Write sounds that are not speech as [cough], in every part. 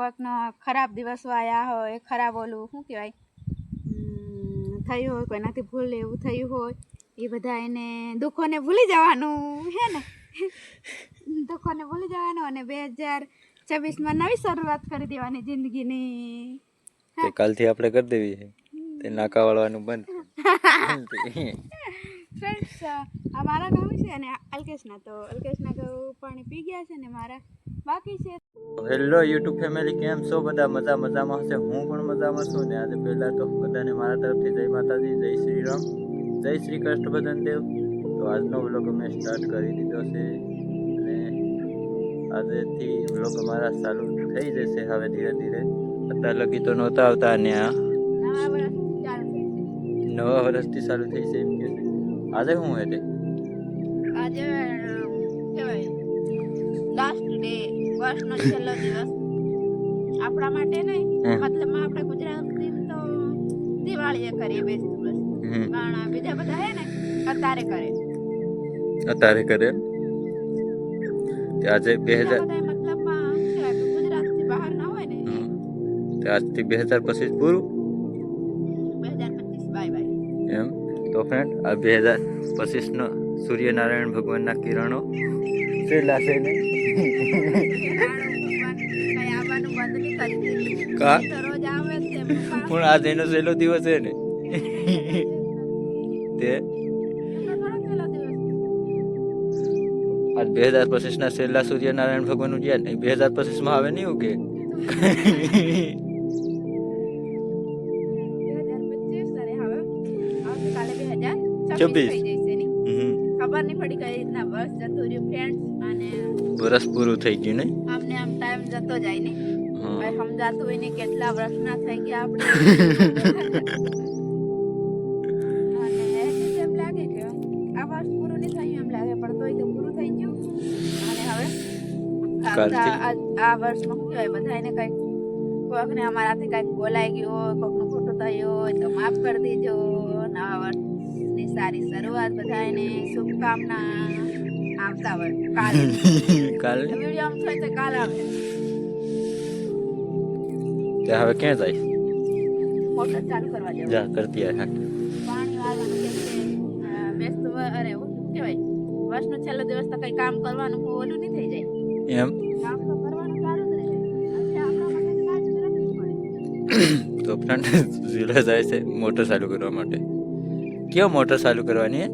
કોઈકનો ખરાબ દિવસો આવ્યા હોય ખરાબ ઓલું શું કહેવાય? થયું હોય કોઈનાથી ભૂલ એવું થયું હોય એ બધા એને દુઃખોને ભૂલી જવાનું હે ને? દુઃખોને ભૂલી જવાનું અને બે હજાર છવ્વીસમાં નવી શરૂઆત કરી દેવાની જિંદગીની. કાલથી આપણે કરી દેવી છે. તે નાકા વાળવાનું બંધ ફ્રેન્ડ્સ [laughs] અમારા ઘઉં છે અને અલ્કેશના. તો અલ્કેશના ઘઉં પાણી પી ગયા છે ને મારા બાકી છે હેલો યુટ્યુબ ફેમિલી કેમ છો? બધા મજા મજામાં હશે? હું પણ મજામાં છું ને આજે પહેલાં તો બધાને મારા તરફથી જય માતાજી જય શ્રી રામ જય શ્રી કૃષ્ણ દેવ. તો આજનો વ્લોગ મેં સ્ટાર્ટ કરી દીધો છે અને આજેથી વ્લોગ અમારા ચાલુ થઈ જશે હવે ધીરે ધીરે. અત્યાર લગી તો નહોતા આવતા અને આ. નવા વર્ષથી ચાલુ થઈ છે એમ કે આજે શું એટલે આજે લાસ્ટ ડે વર્ષનો છેલ્લો દિવસ. આપણા માટે નહીં. મતલબ આપણે ગુજરાતી તો દિવાળીએ કરીએ બેસ દિવસ. પણ બીજા બધા હે ને અત્યારે કરે. અત્યારે કરે? આજે બે હજાર શું ગુજરાતથી બહાર ના હોય ને. આજથી બે હજાર પચીસ પૂરું? બે હજાર પચીસ બાય બાય. એમ? તો ફ્રેન્ડ આ બે હજાર પચીસનો સૂર્યનારાયણ ભગવાનના કિરણો છેલ્લા છે ને? કા પણ આ આજ એનો છેલ્લો દિવસ છે ને. તે? આજ બે હજાર પચીસના છેલ્લા સૂર્યનારાયણ ભગવાન ઉજ્યા જ્યાં બે હજાર પચીસમાં આવે નહીં ઉગે છવ્વીસ. ખબર નહીં પડી કઈ રીતના બસ જતું રહ્યું ફ્રેન્ડ્સ અને વરસ પૂરું થઈ ગયું ને આમને આમ ટાઈમ જતો જાય ને હા. કઈ સમજાતું હોય ને કેટલા વર્ષના થઈ ગયા આપણે. એમ લાગે કે આ વર્ષ પૂરું નહીં થયું એમ લાગે પણ તોય તો પૂરું થઈ ગયું. અને હવે આ વર્ષમાં શું કહેવાય બધાને કંઈક કોઈકને અમારાથી કંઈક બોલાઈ ગયું કોઈકનું ખોટું થયું હોય તો માફ કરી દેજો. નવા વર્ષની સારી શરૂઆત બધાને શુભકામના આવતા વર્ષ. કાલે. [laughs] કાલે? વીડિયો આમ થાય તો કાલે આવશે તે હવે ક્યાં જાય? મોટર ચાલુ કરવા જવું જા કરતી આ. પાણી વાળવાનું કે અરે કહેવાય? વર્ષનો છેલ્લો દિવસ તો કઈ કામ કરવાનું ઓલું નહીં થઈ જાય. એમ? કામ તો કરવાનું જ રહે. તો ફ્રેન્ડ [coughs] [laughs] ઝીલા જાય છે મોટર ચાલુ કરવા માટે. કયો મોટર ચાલુ કરવાની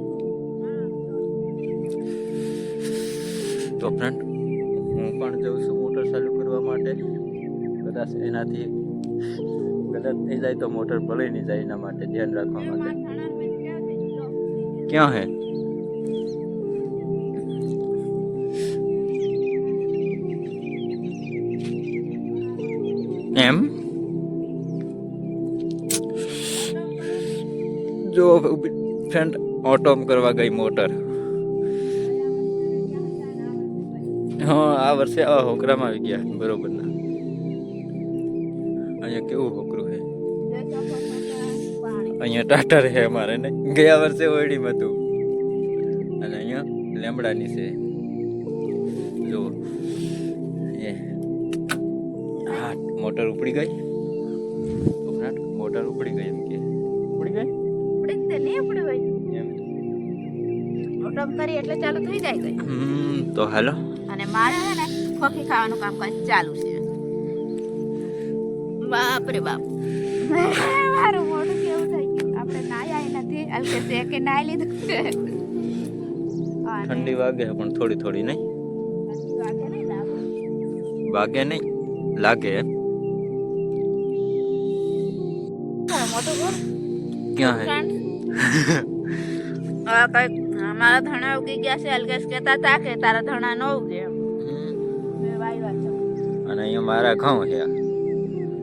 તો ફ્રેન્ડ હું પણ જઉં છું મોટર ચાલુ કરવા માટે. કદાચ એનાથી કદાચ થઈ જાય તો મોટર ભલે નહીં જાય એના માટે ધ્યાન રાખવા માટે. ક્યાં હે? એમ? જો ફ્રેન્ડ ઓટોમ કરવા ગઈ મોટર. હા આ વર્ષે આવા હોકરામાં આવી ગયા બરોબર ના અહીંયા કેવું હોકરું અહીંયા ટાટર છે અમારે ને? ગયા વર્ષે ઓયડીમાં હતું. અને અહીંયા લેમડાની છે. જો એ. હા મોટર ઉપડી ગઈ? મોટર ઉપડી ગઈ એમ કે. ઉપડી ગઈ? એટલે ચાલુ થઈ જાય ગઈ હમ તો હાલો. અને મારે છે ને ખોખી ખાવાનું કામકાજ ચાલુ છે. બાપ રે બાપ. નથી હલકે છે કે નાઈ લીધું છે. ઠંડી વાગે પણ થોડી થોડી નહીં. વાગે નહીં લાગે. ક્યાં હે? આ કંઈક મારા ધણા ઉગી ગયા છે અલગેશ કહેતા હતા કે તારા ધણા ન ઉગે અને અહીંયા મારા ઘઉં છે આ.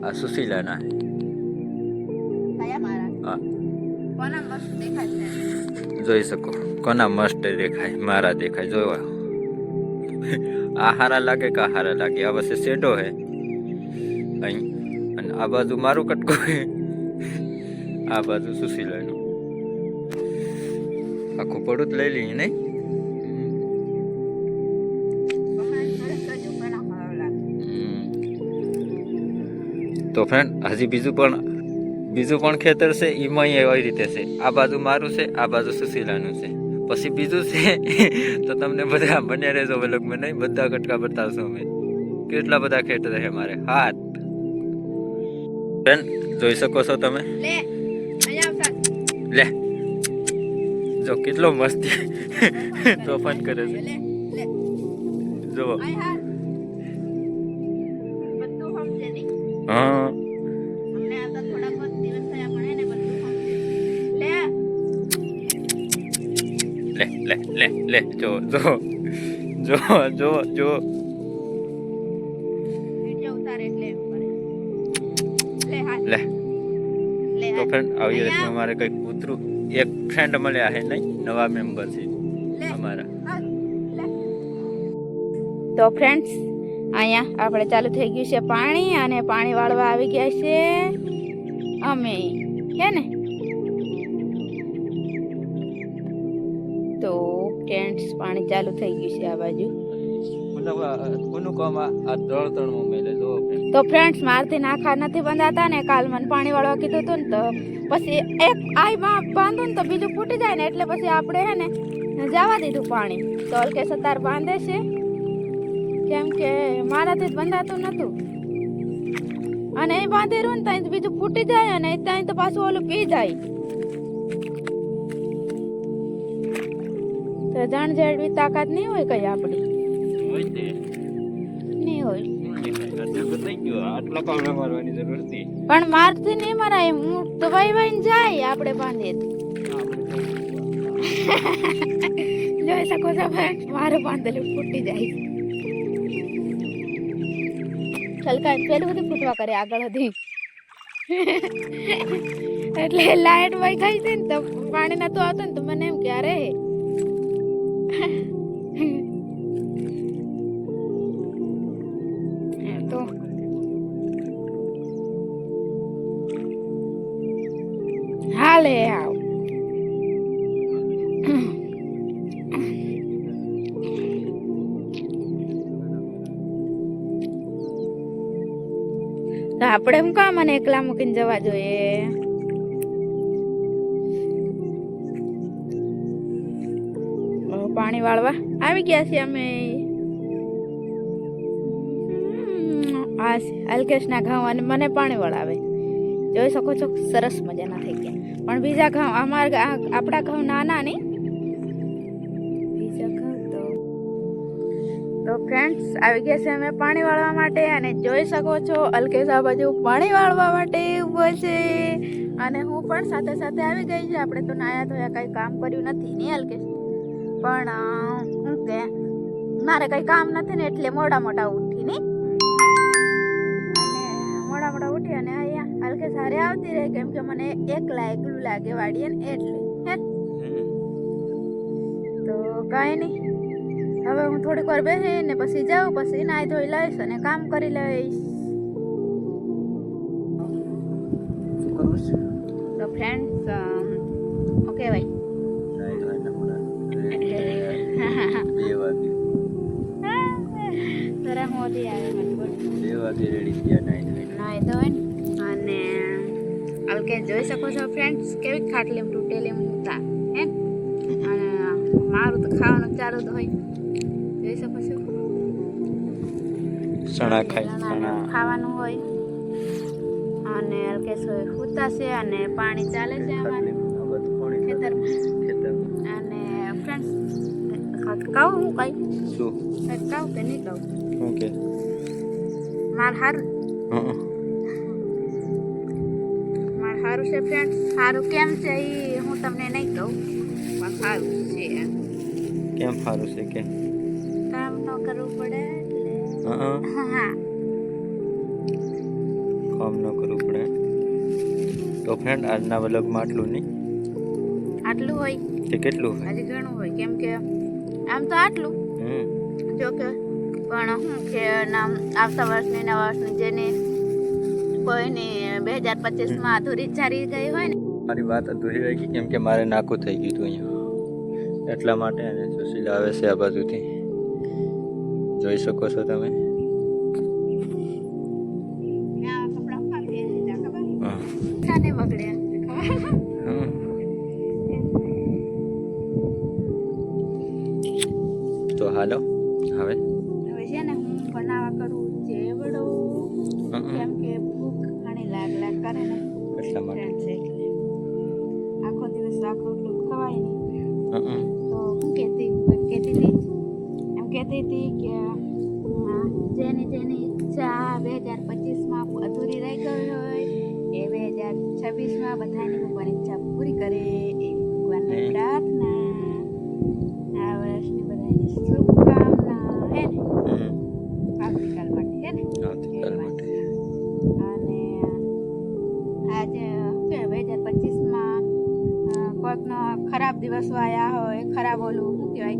આ સુશીલાના. જોઈ શકો. કોના મસ્ત દેખાય? મારા દેખાય. જોવા. આ હારા લાગે કે હારા લાગે? આ વસે શેડો હે. અહીં. અને આ બાજુ મારું કટકો હે. આ બાજુ સુશીલાનું. આખું પડું જ લઈ લઈએ નહીં. તો ફ્રેન્ડ હજી બીજું પણ બીજું પણ ખેતર છે? એમાં એવી રીતે છે. આ બાજુ મારું છે આ બાજુ સુશીલાનું છે. પછી બીજું છે [laughs] તો તમને બધા બને રહેજો વ્લોગમાં નહીં બધા કટકા બતાવશો અમે. કેટલા બધા ખેતર છે મારે? હાથ બેન જોઈ શકો છો તમે? લે જો કેટલો મસ્તી [laughs] તોફાન કરે છે. લે લે. જો આય હાર બધું સમજે નહીં. હા. લે લે લે જો જો જો જો જો લે તો ફ્રેન્ડ આવી રીતના અમારે કંઈક કૂતરું એક ફ્રેન્ડ મળ્યા છે નહીં નવા મેમ્બર છે અમારા તો ફ્રેન્ડ્સ અહીંયા આપણે ચાલુ થઈ ગયું છે પાણી અને પાણી વાળવા આવી ગયા છે. અમે. હે ને? તો ફ્રેન્ડ્સ પાણી ચાલુ થઈ ગયું છે આ બાજુ. તો ફ્રેન્ડ્સ મારથી નાખા નથી બંધાતા ને કાલ મને પાણી વાળવા કીધું હતું ને તો પછી એક આઈમાં બાંધું ને તો બીજું ફૂટી જાય ને એટલે પછી આપણે હે ને જવા દીધું પાણી. તો કે સતાર બાંધે છે. કેમ કે મારાથી જ બંધાતું નતું. અને એ બાંધેલું ને ત્યાં બીજું ફૂટી જાય અને ત્યાં તો પાછું ઓલું પી જાય. તો જણ જેવી તાકાત નહીં હોય કઈ આપણી? નહીં હોય. પણ મારથી નહીં મરાય. હું તો. ભાઈ ભાઈ જાય આપણે બાંધીએ જોઈ શકો છો મારું બાંધેલું ફૂટી જાય. છલકાય પેલું બધું ફૂટવા કરે આગળ હતી એટલે લાઈટ વહી ગઈ હતી ને તો પાણી નતું આવતું ને તો મને એમ કે હાલે આવ. તો આપણે એમ કામ મને એકલા મૂકીને જવા જોઈએ? પાણી વાળવા? આવી ગયા છીએ અમે. આ અલ્કેશના ઘઉં અને મને પાણી વળાવે. જોઈ શકો છો, સરસ મજાના થઈ ગયા. પણ બીજા ઘઉં, અમારા આપણા ઘઉં નાના નહીં બીજા તો તો ફ્રેન્ડ્સ આવી ગયા છે અમે પાણી વાળવા માટે અને જોઈ શકો છો, અલકેશા બાજુ પાણી વાળવા માટે ઊભો છે. અને હું પણ સાથે સાથે આવી ગઈ છે. આપણે તો નાયા ધોયા કંઈ કામ કર્યું નથી નહીં અલકેશ? પણ શું કે, મારે કંઈ કામ નથી ને, એટલે મોડા મોટા મોડા મોડા ઉઠી અને અહીંયા હલકે સારે આવતી રહે કેમ કે મને એકલા એકલું લાગે વાડીએ ને એટલે હે? તો કાંઈ નહીં. હવે હું થોડીક વાર બેસી ને પછી જાઉં પછી નાહી ધોઈ લઈશ અને કામ કરી લઈશ. તો ફ્રેન્ડ્સ ઓકે ભાઈ બે વાગે. રેડી થયા હલકે જોઈ શકો છો ફ્રેન્ડ્સ કેવી ખાટલી તૂટેલી મૂકતા હે અને મારું તો ખાવાનું ચાલુ જ હોય. જોઈ શકો છો. સણા ખાય સણા ખાવાનું હોય. અને હલકેશ હોય સૂતા છે અને પાણી ચાલે છે અમારે. ખેતરમાં. અને ફ્રેન્ડ્સ કહું હું કઈ શું? કહું કે નહીં કહું ઓકે કે? માર હાર. હં. સારું છે ફ્રેન્ડ સારું કેમ છે એ હું તમને નહીં કહું. પણ સારું છે કેમ સારું છે કે? કામ ન કરવું પડે હા કામ ન કરવું પડે. તો ફ્રેન્ડ આજના વ્લોગમાં આટલું નહીં? આટલું હોય. કે કેટલું હોય? આજે ઘણું હોય કેમ કે આમ તો આટલું. જો કે પણ હું કે નામ આવતા વર્ષની નવા વર્ષની જેને કોઈની બે હજાર પચીસમાં અધૂરી જ ચાલી ગઈ હોય ને. મારી વાત અધૂરી રહી ગઈ, કેમ કે મારે નાકું થઈ ગયું હતું અહીંયા. એટલા માટે અને સુશીલા આવે છે આ બાજુથી. જોઈ શકો છો તમે. કરે ને એટલા માટે આખો દિવસ શાક રોટલું ખવાય નહીં. તો કહેતી કહેતી હતી એમ કહેતી હતી કે જેની જેની ઈચ્છા બે હજાર પચીસમાં અધૂરી રહી ગઈ હોય એ બે હજાર છવ્વીસમાં બધાની ભગવાન ઈચ્છા પૂરી કરે ખરાબ હોય ખરાબ ઓલું શું કહેવાય?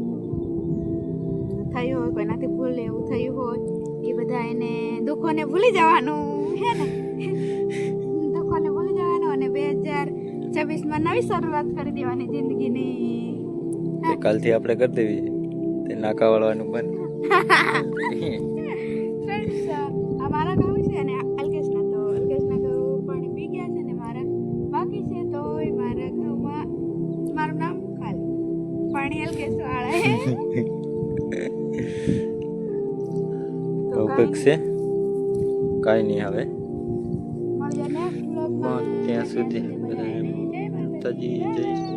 થયું હોય કોઈનાથી ભૂલ એવું થયું હોય એ બધા એને દુઃખોને ભૂલી જવાનું હે ને? દુઃખોને ભૂલી જવાનું અને બે હજાર છવ્વીસમાં નવી શરૂઆત કરી દેવાની જિંદગીની. કાલથી આપણે કરી દેવી. તે નાકા વાળવાનું બંધ. [laughs] કંઈક છે કાંઈ નહીં હવે. ત્યાં સુધી બધા માતાજી. જય